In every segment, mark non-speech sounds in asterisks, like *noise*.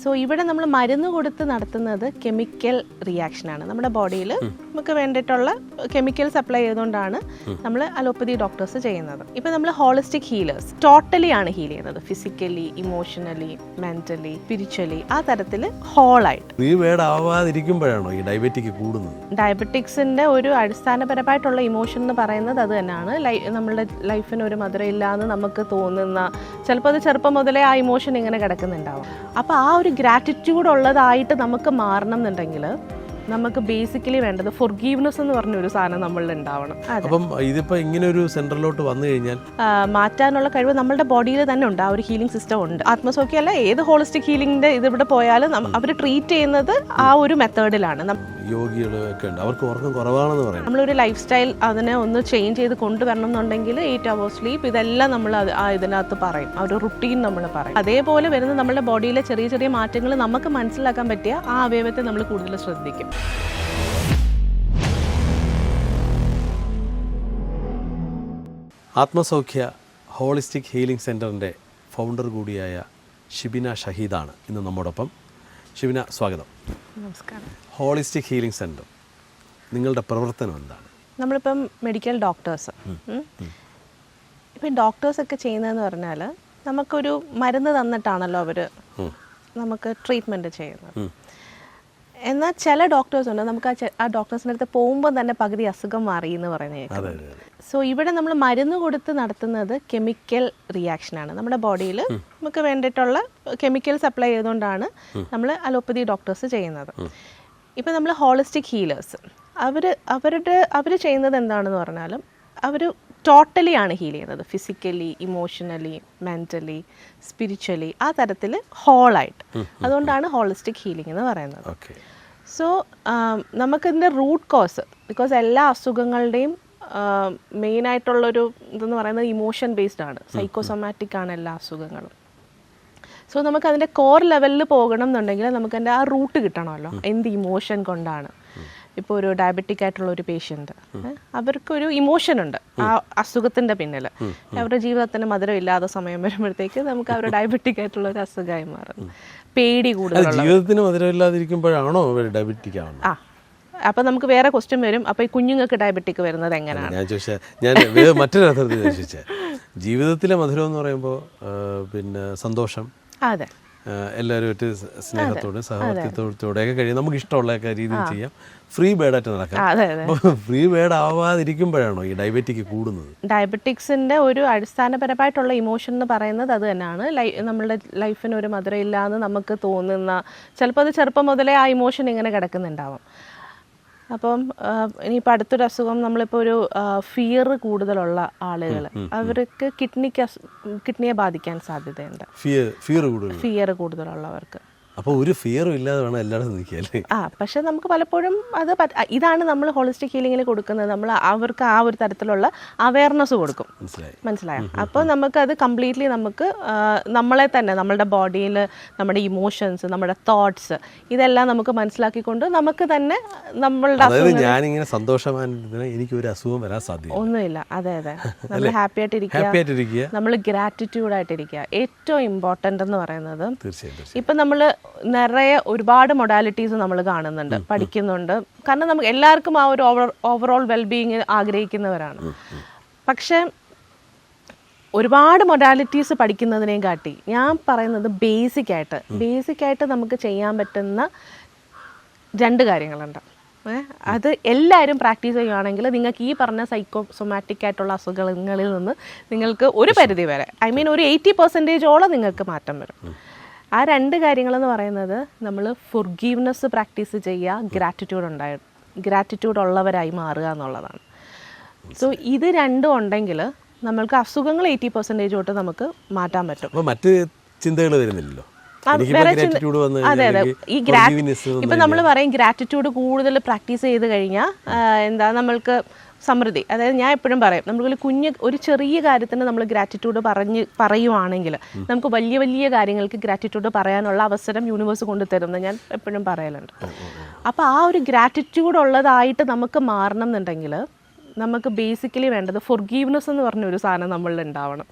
So ഇവിടെ നമ്മൾ മരുന്ന് കൊടുത്ത് നടത്തുന്നത് കെമിക്കൽ റിയാക്ഷനാണ് നമ്മുടെ ബോഡിയിൽ നമുക്ക് വേണ്ടിയിട്ടുള്ള കെമിക്കൽ സപ്ലൈ ചെയ്തുകൊണ്ടാണ് നമ്മൾ അലോപ്പതി ഡോക്ടേഴ്സ് ചെയ്യുന്നത്. ഇപ്പം നമ്മൾ ഹോളിസ്റ്റിക് ഹീലേഴ്സ് ടോട്ടലി ആണ് ഹീൽ ചെയ്യുന്നത്. ഫിസിക്കലി ഇമോഷണലി മെന്റലി സ്പിരിച്വലി ആ തരത്തിൽ ഹോളായിട്ട് നീ വേടാവാതിരിക്കുമ്പോഴാണോ ഈ ഡയബറ്റിക് കൂടുന്നത്? ഡയബറ്റിക്സിന്റെ ഒരു അടിസ്ഥാനപരമായിട്ടുള്ള ഇമോഷൻ എന്ന് പറയുന്നത് അത് തന്നെയാണ്. നമ്മുടെ നമ്മളുടെ ലൈഫിന് ഒരു മധുരയില്ല എന്ന് നമുക്ക് തോന്നുന്ന ചിലപ്പോൾ അത് ചെറുപ്പം മുതലേ ആ ഇമോഷൻ ഇങ്ങനെ കിടക്കുന്നുണ്ടാവും. അപ്പോൾ ആ ഒരു ഗ്രാറ്റിറ്റ്യൂഡ് ഉള്ളതായിട്ട് നമുക്ക് മാറണം എന്നുണ്ടെങ്കിൽ നമുക്ക് ബേസിക്കലി വേണ്ടത് ഫൊർഗീവ്നെസ് എന്ന് പറഞ്ഞ ഒരു സാധനം നമ്മളിൽ ഉണ്ടാവണം. അപ്പം ഇതിപ്പോ ഇങ്ങനെ ഒരു സെന്ററിലോട്ട് വന്നു കഴിഞ്ഞാൽ? മാറ്റാനുള്ള കഴിവ് നമ്മുടെ ബോഡിയിൽ തന്നെ ഉണ്ട്. ആ ഒരു ഹീലിംഗ് സിസ്റ്റം ഉണ്ട്. ആത്മസൗഖ്യമല്ല ഏത് ഹോളിസ്റ്റിക് ഹീലിംഗിന്റെ ഇതിവിടെ ഇവിടെ പോയാലും അവർ ട്രീറ്റ് ചെയ്യുന്നത് ആ ഒരു മെത്തേഡിലാണ് യോഗികൾ ഒക്കെ ഉണ്ട്. അവർക്ക് ഉറക്കം കുറവാണെന്ന് പറയാം നമ്മളൊരു ലൈഫ് സ്റ്റൈൽ അതിനെ ഒന്ന് ചേഞ്ച് ചെയ്ത് കൊണ്ടുവരണം എന്നുണ്ടെങ്കിൽ എയ്റ്റ് അവേഴ്സ് സ്ലീപ്പ് ഇതെല്ലാം നമ്മൾ ആ ഇതിനകത്ത് പറയും. ആ ഒരു റുട്ടീൻ നമ്മൾ പറയും. അതേപോലെ വരുന്ന നമ്മുടെ ബോഡിയിലെ ചെറിയ ചെറിയ മാറ്റങ്ങൾ നമുക്ക് മനസ്സിലാക്കാൻ പറ്റിയ ആ അവയവത്തെ നമ്മൾ കൂടുതൽ ശ്രദ്ധിക്കും. ആത്മസൗഖ്യ ഹോളിസ്റ്റിക് ഹീലിംഗ് സെന്ററിന്റെ ഫൗണ്ടർ കൂടിയായ ഷിബിന ഷഹീദാണ് ഇന്ന് നമ്മോടൊപ്പം. ഷിബിന സ്വാഗതം. നമസ്കാരം. ഹോളിസ്റ്റിക് ഹീലിംഗ് സെന്റർ നിങ്ങളുടെ പ്രവർത്തനം എന്താണ്? നമ്മളിപ്പം മെഡിക്കൽ ഡോക്ടേഴ്സ് ഇപ്പം ഡോക്ടേഴ്സൊക്കെ ചെയ്യുന്നതെന്ന് പറഞ്ഞാൽ നമുക്കൊരു മരുന്ന് തന്നിട്ടാണല്ലോ അവർ നമുക്ക് ട്രീറ്റ്മെന്റ് ചെയ്യുന്നത്. എന്നാൽ ചില ഡോക്ടേഴ്സ് ഉണ്ട്. നമുക്ക് ആ ഡോക്ടേഴ്സിന്റെ അടുത്ത് പോകുമ്പോൾ തന്നെ പകുതി അസുഖം മാറി എന്ന് പറയുന്നത് സോ ഇവിടെ നമ്മൾ മരുന്ന് കൊടുത്ത് നടത്തുന്നത് കെമിക്കൽ റിയാക്ഷനാണ് നമ്മുടെ ബോഡിയിൽ നമുക്ക് വേണ്ടിയിട്ടുള്ള കെമിക്കൽ സപ്ലൈ ചെയ്തുകൊണ്ടാണ് നമ്മൾ അലോപ്പതി ഡോക്ടേഴ്സ് ചെയ്യുന്നത്. ഇപ്പം നമ്മൾ ഹോളിസ്റ്റിക് ഹീലേഴ്സ് അവർ അവരുടെ അവർ ചെയ്യുന്നത് എന്താണെന്ന് പറഞ്ഞാലും അവർ ടോട്ടലി ആണ് ഹീൽ ചെയ്യുന്നത്. ഫിസിക്കലി ഇമോഷണലി മെന്റലി സ്പിരിച്വലി ആ തരത്തിൽ ഹോളായിട്ട് അതുകൊണ്ടാണ് ഹോളിസ്റ്റിക് ഹീലിംഗ് എന്ന് പറയുന്നത്. സോ നമുക്കിതിന്റെ റൂട്ട് കോസ് ബിക്കോസ് എല്ലാ അസുഖങ്ങളുടെയും മെയിനായിട്ടുള്ളൊരു ഇതെന്ന് പറയുന്നത് ഇമോഷൻ ബേസ്ഡ് ആണ്. സൈക്കോസൊമാറ്റിക് ആണ് എല്ലാ അസുഖങ്ങളും. സോ നമുക്ക് അതിന്റെ കോർ ലെവലിൽ പോകണം എന്നുണ്ടെങ്കിൽ നമുക്കതിന്റെ ആ റൂട്ട് കിട്ടണമല്ലോ. എന്ത് ഇമോഷൻ കൊണ്ടാണ്. ഇപ്പോൾ ഒരു ഡയബറ്റിക് ആയിട്ടുള്ള ഒരു പേഷ്യന്റ് അവർക്കൊരു ഇമോഷൻ ഉണ്ട്. ആ അസുഖത്തിന്റെ പിന്നിൽ അവരുടെ ജീവിതത്തിന് മധുരം ഇല്ലാത്ത സമയം വരുമ്പോഴത്തേക്ക് നമുക്ക് അവരുടെ ഡയബറ്റിക് ആയിട്ടുള്ള ഒരു അസുഖമായി മാറും. പേടി കൂടുതൽ ജീവിതത്തിന് ഡയബറ്റിക് ആവുന്നത്? ആ. അപ്പൊ നമുക്ക് വേറെ ക്വസ്റ്റ്യൻ വരും. അപ്പൊ ഈ കുഞ്ഞുങ്ങൾക്ക് ഡയബറ്റിക് വരുന്നത് എങ്ങനെയാണ് ഞാൻ ചോദിച്ചാൽ ഞാൻ മറ്റൊരു അർത്ഥത്തിൽ ജീവിതത്തിലെ മധുരം എന്ന് പറയുമ്പോൾ പിന്നെ സന്തോഷം. അതെ. എല്ലാവരുമായിട്ട് സ്നേഹത്തോടെ സഹവർത്തിത്വത്തോടെയൊക്കെ കഴിയും. നമുക്ക് ഇഷ്ടമുള്ള രീതിയിൽ ചെയ്യാം. ഫ്രീ ബേഡായിട്ട് നടക്കാം. ഫ്രീ ബേഡ് ആവാതിരിക്കുമ്പോഴാണോ ഈ ഡയബറ്റിക് കൂടുന്നത്? ഡയബറ്റിക്സിന്റെ ഒരു അടിസ്ഥാനപരമായിട്ടുള്ള ഇമോഷൻ എന്ന് പറയുന്നത് അത് തന്നെയാണ്. നമ്മളുടെ ലൈഫിന് ഒരു മധുരം എന്ന് നമുക്ക് തോന്നുന്ന ചിലപ്പോൾ അത് ചെറുപ്പം മുതലേ ആ ഇമോഷൻ ഇങ്ങനെ കിടക്കുന്നുണ്ടാവും. അപ്പം ഇനിയിപ്പോൾ അടുത്തൊരു അസുഖം നമ്മളിപ്പോൾ ഒരു ഫിയർ കൂടുതലുള്ള ആളുകൾ അവർക്ക് കിഡ്നിക്ക് കിഡ്നിയെ ബാധിക്കാൻ സാധ്യതയുണ്ട്. ഫിയർ ഫിയർ കൂടുതൽ ഫിയർ കൂടുതലുള്ളവർക്ക്. അപ്പോൾ ഒരു ഫിയറും ഇല്ലാതെ വേണം എല്ലായിടത്തും നിൽക്കുക ആ പക്ഷെ നമുക്ക് പലപ്പോഴും അത് ഇതാണ് നമ്മൾ ഹോളിസ്റ്റിക് ഹീലിംഗിൽ കൊടുക്കുന്നത്. നമ്മൾ അവർക്ക് ആ ഒരു തരത്തിലുള്ള അവയർനെസ് കൊടുക്കും. മനസ്സിലായി. അപ്പോൾ നമുക്ക് അത് കംപ്ലീറ്റ്ലി നമുക്ക് നമ്മളെ തന്നെ നമ്മളുടെ ബോഡിയിൽ നമ്മുടെ ഇമോഷൻസ് നമ്മുടെ തോട്ട്സ് ഇതെല്ലാം നമുക്ക് മനസ്സിലാക്കിക്കൊണ്ട് നമുക്ക് തന്നെ നമ്മളുടെ അതായത് ഞാനിങ്ങനെ സന്തോഷമായിരുന്ന എനിക്ക് ഒരു അസുഖം വരാൻ സാധ്യത ഒന്നുമില്ല. അതെ അതെ. *laughs* നമ്മൾ ഹാപ്പി ആയിട്ടിരിക്കുക. നമ്മൾ ഗ്രാറ്റിറ്റ്യൂഡ് ആയിട്ടിരിക്കുക ഏറ്റവും ഇമ്പോർട്ടന്റ് എന്ന് പറയുന്നത് ഇപ്പം നമ്മൾ നിറയെ ഒരുപാട് മൊഡാലിറ്റീസ് നമ്മൾ കാണുന്നുണ്ട് പഠിക്കുന്നുണ്ട്. കാരണം നമുക്ക് എല്ലാവർക്കും ആ ഒരു ഓവർ ഓവറോൾ വെൽബീയിങ് ആഗ്രഹിക്കുന്നവരാണ്. പക്ഷേ ഒരുപാട് മൊഡാലിറ്റീസ് പഠിക്കുന്നതിനെയും കാട്ടി ഞാൻ പറയുന്നത് ബേസിക് ആയിട്ട്. ബേസിക് ആയിട്ട് നമുക്ക് ചെയ്യാൻ പറ്റുന്ന രണ്ട് കാര്യങ്ങളുണ്ട്. അത് എല്ലാവരും പ്രാക്ടീസ് ചെയ്യുകയാണെങ്കിൽ നിങ്ങൾക്ക് ഈ പറഞ്ഞ സൈക്കോ സൊമാറ്റിക് ആയിട്ടുള്ള അസുഖങ്ങളിൽ നിന്ന് നിങ്ങൾക്ക് ഒരു പരിധി വരെ ഐ മീൻ ഒരു എയ്റ്റി പെർസെന്റേജോളം നിങ്ങൾക്ക് മാറ്റം വരും. ആ രണ്ട് കാര്യങ്ങളെന്ന് പറയുന്നത് നമ്മൾ ഫുർഗീവ്നെസ് പ്രാക്ടീസ് ചെയ്യുക ഗ്രാറ്റിറ്റ്യൂഡ് ഉണ്ടായ ഗ്രാറ്റിറ്റ്യൂഡ് ഉള്ളവരായി മാറുക എന്നുള്ളതാണ്. സോ ഇത് രണ്ടും ഉണ്ടെങ്കിൽ നമ്മൾക്ക് അസുഖങ്ങൾ എയ്റ്റി പെർസെന്റേജ് തൊട്ട് നമുക്ക് മാറ്റാൻ പറ്റും. മറ്റ് ചിന്തകൾ വരുന്നില്ലല്ലോ? അതെ അതെ ഈ ഗ്രാ ഇപ്പം ഇപ്പൊ നമ്മൾ പറയും ഗ്രാറ്റിറ്റ്യൂഡ് കൂടുതൽ പ്രാക്ടീസ് ചെയ്ത് കഴിഞ്ഞാൽ എന്താ നമ്മൾക്ക് സമൃദ്ധി. അതായത് ഞാൻ എപ്പോഴും പറയും നമ്മൾ കുഞ്ഞ് ഒരു ചെറിയ കാര്യത്തിന് നമ്മൾ ഗ്രാറ്റിറ്റ്യൂഡ് പറഞ്ഞ് പറയുവാണെങ്കിൽ നമുക്ക് വലിയ വലിയ കാര്യങ്ങൾക്ക് ഗ്രാറ്റിറ്റ്യൂഡ് പറയാനുള്ള അവസരം യൂണിവേഴ്സ് കൊണ്ടുതരുമെന്ന് ഞാൻ എപ്പോഴും പറയലുണ്ട്. അപ്പോൾ ആ ഒരു ഗ്രാറ്റിറ്റ്യൂഡ് ഉള്ളതായിട്ട് നമുക്ക് മാറണം എന്നുണ്ടെങ്കിൽ നമുക്ക് ബേസിക്കലി വേണ്ടത് ഫൊർഗീവ്നെസ് എന്ന് പറഞ്ഞ ഒരു സാധനം നമ്മളിൽ ഉണ്ടാവണം.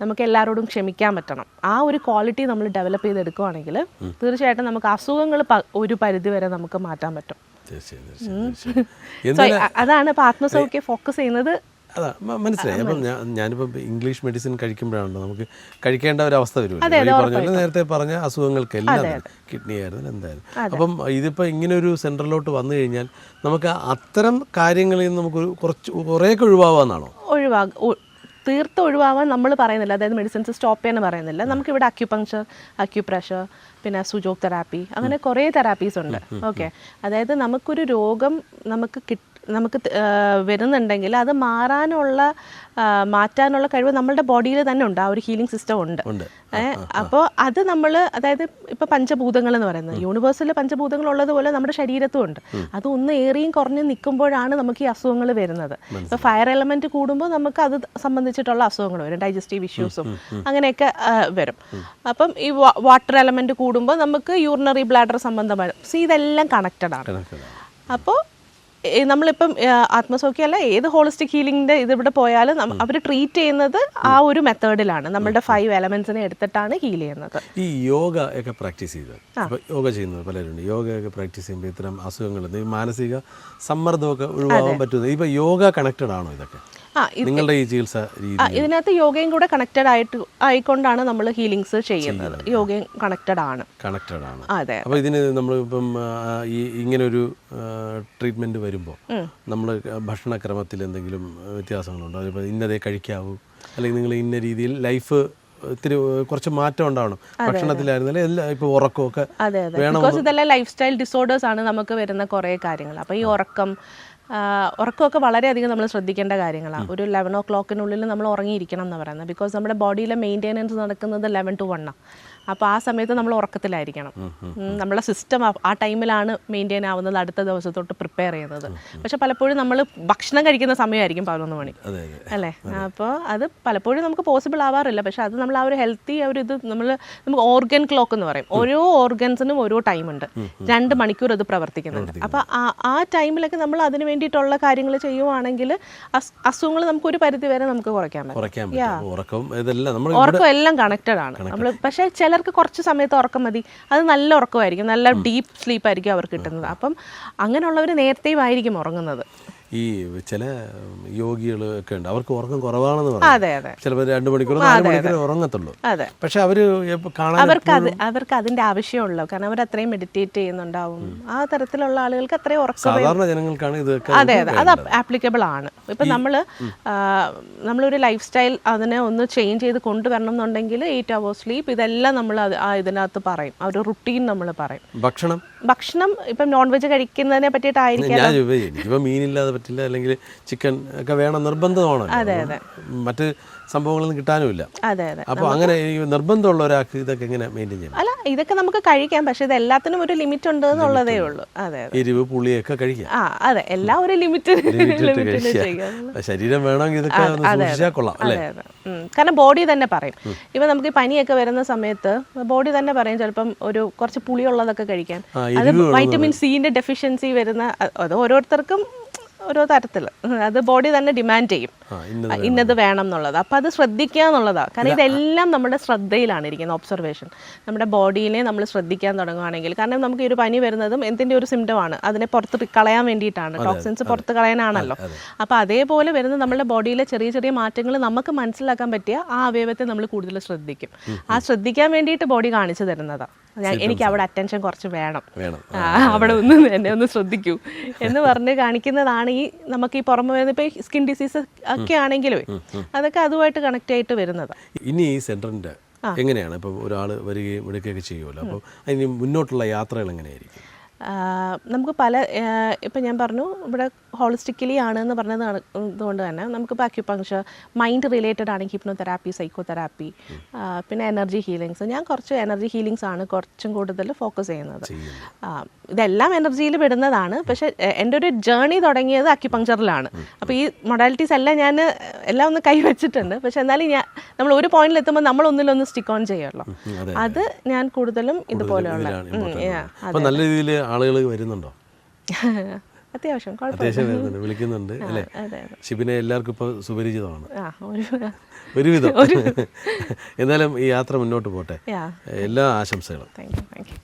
നമുക്ക് എല്ലാവരോടും ക്ഷമിക്കാൻ പറ്റണം. ആ ഒരു ക്വാളിറ്റി നമ്മൾ ഡെവലപ്പ് ചെയ്തെടുക്കുവാണെങ്കിൽ തീർച്ചയായിട്ടും നമുക്ക് അസുഖങ്ങൾ ഒരു പരിധി വരെ നമുക്ക് മാറ്റാൻ പറ്റും. അതാണ് ഇപ്പോൾ ആത്മസൗഖ്യം ഫോക്കസ് ചെയ്യുന്നത്. അതാ മനസ്സിലായി. അപ്പം ഞാൻ ഞാനിപ്പം ഇംഗ്ലീഷ് മെഡിസിൻ കഴിക്കുമ്പോഴാണല്ലോ നമുക്ക് കഴിക്കേണ്ട ഒരു അവസ്ഥ വരുമല്ലോ. ഈ പറഞ്ഞ നേരത്തെ പറഞ്ഞ അസുഖങ്ങൾക്ക് എല്ലാം കിഡ്നി ആയിരുന്നു എന്തായാലും അപ്പം ഇതിപ്പോൾ ഇങ്ങനെ ഒരു സെന്ററിലോട്ട് വന്നു കഴിഞ്ഞാൽ നമുക്ക് അത്തരം കാര്യങ്ങളിൽ നിന്ന് നമുക്ക് കുറച്ച് കുറേയൊക്കെ ഒഴിവാകാന്നാണോ ഒഴിവാകും തീർത്ത് ഒഴിവാവാൻ നമ്മൾ പറയുന്നില്ല. അതായത് മെഡിസിൻസ് സ്റ്റോപ്പ് ചെയ്യാൻ പറയുന്നില്ല. നമുക്കിവിടെ അക്യുപങ്ചർ അക്യുപ്രഷർ പിന്നെ സുജോക് തെറാപ്പി അങ്ങനെ കുറേ തെറാപ്പീസ് ഉണ്ട്. ഓക്കെ അതായത് നമുക്കൊരു രോഗം നമുക്ക് കിട്ട് നമുക്ക് വരുന്നുണ്ടെങ്കിൽ അത് മാറാനുള്ള മാറ്റാനുള്ള കഴിവ് നമ്മളുടെ ബോഡിയിൽ തന്നെ ഉണ്ട്. ആ ഒരു ഹീലിംഗ് സിസ്റ്റം ഉണ്ട്. ഉണ്ട്. അപ്പോൾ അത് നമ്മൾ അതായത് ഇപ്പം പഞ്ചഭൂതങ്ങൾ എന്ന് പറയുന്നത്. യൂണിവേഴ്സിൽ പഞ്ചഭൂതങ്ങൾ ഉള്ളതുപോലെ നമ്മുടെ ശരീരത്തും ഉണ്ട്. അത് ഒന്ന് ഏറിയും കുറഞ്ഞും നിൽക്കുമ്പോഴാണ് നമുക്ക് ഈ അസുഖങ്ങൾ വരുന്നത്. ഇപ്പോൾ ഫയർ എലമെന്റ് കൂടുമ്പോൾ നമുക്ക് അത് സംബന്ധിച്ചിട്ടുള്ള അസുഖങ്ങൾ വരും. ഡൈജസ്റ്റീവ് ഇഷ്യൂസും അങ്ങനെയൊക്കെ വരും. അപ്പം ഈ വാട്ടർ എലമെന്റ് കൂടുമ്പോൾ നമുക്ക് യൂറിനറി ബ്ലാഡർ സംബന്ധമായ സി ഇതെല്ലാം കണക്റ്റഡ് ആണ്. അപ്പോൾ നമ്മളിപ്പം ആത്മസൗഖ്യം ആത്മസൗഖ്യമല്ല ഏത് ഹോളിസ്റ്റിക് ഹീലിംഗിന്റെ ഇതിവിടെ പോയാലും അവർ ട്രീറ്റ് ചെയ്യുന്നത് ആ ഒരു മെത്തേഡിലാണ്. നമ്മളുടെ ഫൈവ് എലമെന്റ്സിനെ എടുത്തിട്ടാണ് ഹീൽ ചെയ്യുന്നത്. ഈ യോഗ ഒക്കെ പ്രാക്ടീസ് ചെയ്ത് യോഗ ചെയ്യുന്നത് പലരുണ്ട്. ഒക്കെ പ്രാക്ടീസ് ചെയ്യുമ്പോൾ ഇത്തരം അസുഖങ്ങൾ മാനസിക സമ്മർദ്ദമൊക്കെ ഒഴിവാകാൻ പറ്റുന്നത്. ഇപ്പോൾ യോഗ കണക്റ്റഡ് ആണോ ഇതൊക്കെ? നിങ്ങളുടെ ഈ ചികിത്സ ഇതിനകത്ത് യോഗയും കൂടെ കണക്റ്റഡ് ആയിട്ട് ആയിക്കൊണ്ടാണ് നമ്മൾ ഹീലിങ്സ് ചെയ്യുന്നത്. യോഗയും കണക്റ്റഡ് ആണ്. കണക്റ്റഡ് ആണ്. അതെ. അപ്പോൾ ഇതിന് നമ്മൾ ഇപ്പം ഈ ഇങ്ങനെ ഒരു ട്രീറ്റ്മെന്റ് വരുമ്പോൾ നമ്മൾ ഭക്ഷണക്രമത്തിൽ എന്തെങ്കിലും വ്യത്യാസങ്ങളുണ്ടോ? അതിപ്പോൾ ഇന്നതേ കഴിക്കാവൂ? അല്ലെങ്കിൽ നിങ്ങൾ ഇന്ന രീതിയിൽ ലൈഫ് ഇത്തിരി കുറച്ച് മാറ്റം ഉണ്ടാവണം. ഭക്ഷണത്തിലായിരുന്നാലും എല്ലാം ഇപ്പൊ ഉറക്കമൊക്കെ അതെ അതെ. ബിക്കോസ് ഇതെല്ലാം ലൈഫ് സ്റ്റൈൽ ഡിസോർഡേഴ്സ് ആണ് നമുക്ക് വരുന്ന കുറേ കാര്യങ്ങൾ. അപ്പോൾ ഈ ഉറക്കം ഉറക്കമൊക്കെ വളരെയധികം നമ്മൾ ശ്രദ്ധിക്കേണ്ട കാര്യങ്ങളാണ് ഒരു ലെവൻ ഓ ക്ലോക്കിനുള്ളിൽ നമ്മൾ ഉറങ്ങിയിരിക്കണം എന്ന് പറയുന്നത്. ബിക്കോസ് നമ്മുടെ ബോഡിയിലെ മെയിന്റെനൻസ് നടക്കുന്നത് ലെവൻ ടു വണ്ണാണ് അപ്പോൾ ആ സമയത്ത് നമ്മൾ ഉറക്കത്തിലായിരിക്കണം. നമ്മളെ നമ്മുടെ സിസ്റ്റം ആ ടൈമിലാണ് മെയിന്റെയിൻ ആവുന്നത് അടുത്ത ദിവസത്തോട്ട് പ്രിപ്പയർ ചെയ്യുന്നത്. പക്ഷെ പലപ്പോഴും നമ്മൾ ഭക്ഷണം കഴിക്കുന്ന സമയമായിരിക്കും പതിനൊന്ന് മണി. അല്ലേ? അപ്പോൾ അത് പലപ്പോഴും നമുക്ക് പോസിബിൾ ആവാറില്ല. പക്ഷെ അത് നമ്മൾ ആ ഒരു ഹെൽത്തി ആ ഒരു ഇത് നമ്മൾ നമുക്ക് ഓർഗൻ ക്ലോക്ക് എന്ന് പറയും. ഓരോ ഓർഗൻസിനും ഓരോ ടൈം ഉണ്ട്. രണ്ട് മണിക്കൂർ അത് പ്രവർത്തിക്കുന്നുണ്ട്. അപ്പോൾ ആ ആ ടൈമിലൊക്കെ നമ്മൾ അതിന് വേണ്ടിയിട്ടുള്ള കാര്യങ്ങൾ ചെയ്യുവാണെങ്കിൽ അസുഖങ്ങൾ നമുക്ക് ഒരു പരിധി വരെ നമുക്ക് കുറയ്ക്കാൻ പറ്റും. ഉറക്കം ഇതെല്ലാം. ഉറക്കം എല്ലാം കണക്റ്റഡ് ആണ്. നമ്മൾ പക്ഷേ ചിലർക്ക് കുറച്ച് സമയത്ത് ഉറക്കം മതി. അത് നല്ല ഉറക്കമായിരിക്കും. നല്ല ഡീപ്പ് സ്ലീപ്പായിരിക്കും അവർക്ക് കിട്ടുന്നത്. അപ്പം അങ്ങനെയുള്ളവർ നേരത്തെയും ആയിരിക്കും ഉറങ്ങുന്നത്. ഈ ചില യോഗികൾ ഒക്കെ ഉണ്ട്. അവർക്ക് ഉറക്കം കുറവാണെന്ന് പറയും. അതെ ചിലപ്പോൾ രണ്ട് മണിക്കൂർ നാല് മണിക്കൂർ ഉറങ്ങത്തുള്ളൂ. പക്ഷെ കാണാൻ അവർക്ക് അത് അവർക്ക് അതിന്റെ ആവശ്യമുള്ളൂ. കാരണം അവർ അത്രയും മെഡിറ്റേറ്റ് ചെയ്യുന്നുണ്ടാവും. ആ തരത്തിലുള്ള ആളുകൾക്ക് അത്രയും ഉറക്കം സാധാരണ ജനങ്ങൾക്കാണ് ഇത് അതെ അതെ. അത് ആപ്ലിക്കബിൾ ആണ്. ഇപ്പം നമ്മൾ നമ്മളൊരു ലൈഫ് സ്റ്റൈൽ അതിനെ ഒന്ന് ചേഞ്ച് ചെയ്ത് കൊണ്ടുവരണം എന്നുണ്ടെങ്കിൽ എയ്റ്റ് അവേഴ്സ് സ്ലീപ്പ് ഇതെല്ലാം നമ്മൾ ആ ഇതിനകത്ത് പറയും. ആ ഒരു റുട്ടീൻ നമ്മൾ പറയും. ഭക്ഷണം? ഭക്ഷണം ഇപ്പം നോൺ വെജ് കഴിക്കുന്നതിനെ പറ്റിയിട്ടായിരിക്കും ഞാൻ എനിക്കിപ്പോൾ മീനില്ലാതെ പറ്റില്ല അല്ലെങ്കിൽ ചിക്കൻ ഒക്കെ വേണം നിർബന്ധമാണ് അതെ അതെ. മറ്റ് സംഭവങ്ങളൊന്നും കിട്ടാനുമില്ല. അതെ അതെ. അപ്പോൾ അങ്ങനെ നിർബന്ധമുള്ള ഒരാൾക്ക് ഇതൊക്കെ എങ്ങനെ മെയിന്റെയിൻ ചെയ്യാം? അല്ല ഇതൊക്കെ നമുക്ക് കഴിക്കാം. പക്ഷേ ഇത് എല്ലാത്തിനും ഒരു ലിമിറ്റ് ഉണ്ട് എന്നുള്ളതേ ഉള്ളൂ. അതെ എരിവ് പുളിയൊക്കെ കഴിക്കാം. ആ അതെ എല്ലാം ഒരു ലിമിറ്റ് ശരീരം വേണമെങ്കിൽ ഇതൊക്കെ സൂക്ഷിച്ചാൽ കൊള്ളാം അല്ലേ? അതെ അതെ. കാരണം ബോഡി തന്നെ പറയും. ഇപ്പൊ നമുക്ക് പനിയൊക്കെ വരുന്ന സമയത്ത് ബോഡി തന്നെ പറയും ചിലപ്പം ഒരു കുറച്ച് പുളിയുള്ളതൊക്കെ കഴിക്കാൻ. അത് വൈറ്റമിൻ സിന്റെ ഡെഫിഷ്യൻസി വരുന്ന അത് ഓരോരുത്തർക്കും ഓരോ തരത്തിൽ അത് ബോഡി തന്നെ ഡിമാൻഡ് ചെയ്യും. ഇന്നത് വേണം. എന്നുള്ളത് അപ്പം അത് ശ്രദ്ധിക്കുക എന്നുള്ളതാണ് കാരണം ഇതെല്ലാം നമ്മുടെ ശ്രദ്ധയിലാണ് ഇരിക്കുന്നത് ഒബ്സർവേഷൻ നമ്മുടെ ബോഡിയിലെ നമ്മൾ ശ്രദ്ധിക്കാൻ തുടങ്ങുകയാണെങ്കിൽ കാരണം നമുക്ക് ഈ ഒരു പനി വരുന്നതും എന്തിന്റെ ഒരു സിംറ്റമാണ് അതിനെ പുറത്ത് കളയാൻ വേണ്ടിയിട്ടാണ്. ടോക്സിൻസ് പുറത്ത് കളയാനാണല്ലോ. അപ്പോൾ അതേപോലെ വരുന്ന നമ്മുടെ ബോഡിയിലെ ചെറിയ ചെറിയ മാറ്റങ്ങൾ നമുക്ക് മനസ്സിലാക്കാൻ പറ്റിയ ആ അവയവത്തെ നമ്മൾ കൂടുതൽ ശ്രദ്ധിക്കും. ആ ശ്രദ്ധിക്കാൻ വേണ്ടിയിട്ട് ബോഡി കാണിച്ചു തരുന്നതാണ് എനിക്ക് അവിടെ അറ്റൻഷൻ കുറച്ച് വേണം. അവിടെ ഒന്ന് എന്നെ ഒന്ന് ശ്രദ്ധിക്കൂ. എന്ന് പറഞ്ഞ് കാണിക്കുന്നതാണ് ഈ നമുക്ക് ഈ പുറമെ വരുന്ന ഇപ്പോൾ സ്കിൻ ഡിസീസ് ഒക്കെ ആണെങ്കിലും അതൊക്കെ അതുമായിട്ട് കണക്ട് ആയിട്ട് വരുന്നത്. ഇനി ഈ സെന്ററിന്റെ എങ്ങനെയാണ്? ഇപ്പോൾ ഒരാൾ വരികയും എടുക്കുകയൊക്കെ ചെയ്യുമല്ലോ. അപ്പോൾ അതിന് മുന്നോട്ടുള്ള യാത്രകൾ എങ്ങനെയായിരിക്കും? നമുക്ക് പല ഇപ്പം ഞാൻ പറഞ്ഞു ഇവിടെ ഹോളിസ്റ്റിക്കലി ആണ് എന്ന് പറഞ്ഞത് ഇതുകൊണ്ട് തന്നെ നമുക്കിപ്പോൾ അക്യുപങ്ക്ചർ മൈൻഡ് റിലേറ്റഡ് ആണെങ്കിൽ സൈക്കോ തെറാപ്പി പിന്നെ എനർജി ഹീലിങ്സ് ഞാൻ കുറച്ച് എനർജി ഹീലിങ്സ് ആണ് കുറച്ചും കൂടുതൽ ഫോക്കസ് ചെയ്യുന്നത്. ഇതെല്ലാം എനർജിയിൽ വിടുന്നതാണ് പക്ഷെ എന്റെ ഒരു ജേണി തുടങ്ങിയത് അക്യുപങ്ചറിലാണ് അപ്പോൾ ഈ മൊഡാലിറ്റീസ് എല്ലാം ഞാൻ എല്ലാം ഒന്ന് കൈവച്ചിട്ടുണ്ട് പക്ഷെ എന്നാലും ഞാൻ നമ്മൾ ഒരു പോയിന്റിൽ എത്തുമ്പോൾ നമ്മൾ ഒന്നിലൊന്ന് സ്റ്റിക്ക് ഓൺ ചെയ്യുമല്ലോ ഉം, അത് ഞാൻ കൂടുതലും ഇതുപോലെയുള്ള നല്ല രീതിയിൽ ആളുകൾ വരുന്നുണ്ടോ? *laughs* അത്യാവശ്യം അത്യാവശ്യം വരുന്നുണ്ട് വിളിക്കുന്നുണ്ട് അല്ലേ? ഷിബിനെ എല്ലാവർക്കും ഇപ്പോൾ സുപരിചിതമാണ്. ഒരുവിധം. *laughs* എന്നാലും ഈ യാത്ര മുന്നോട്ട് പോട്ടെ. എല്ലാ ആശംസകളും. Thank you thank you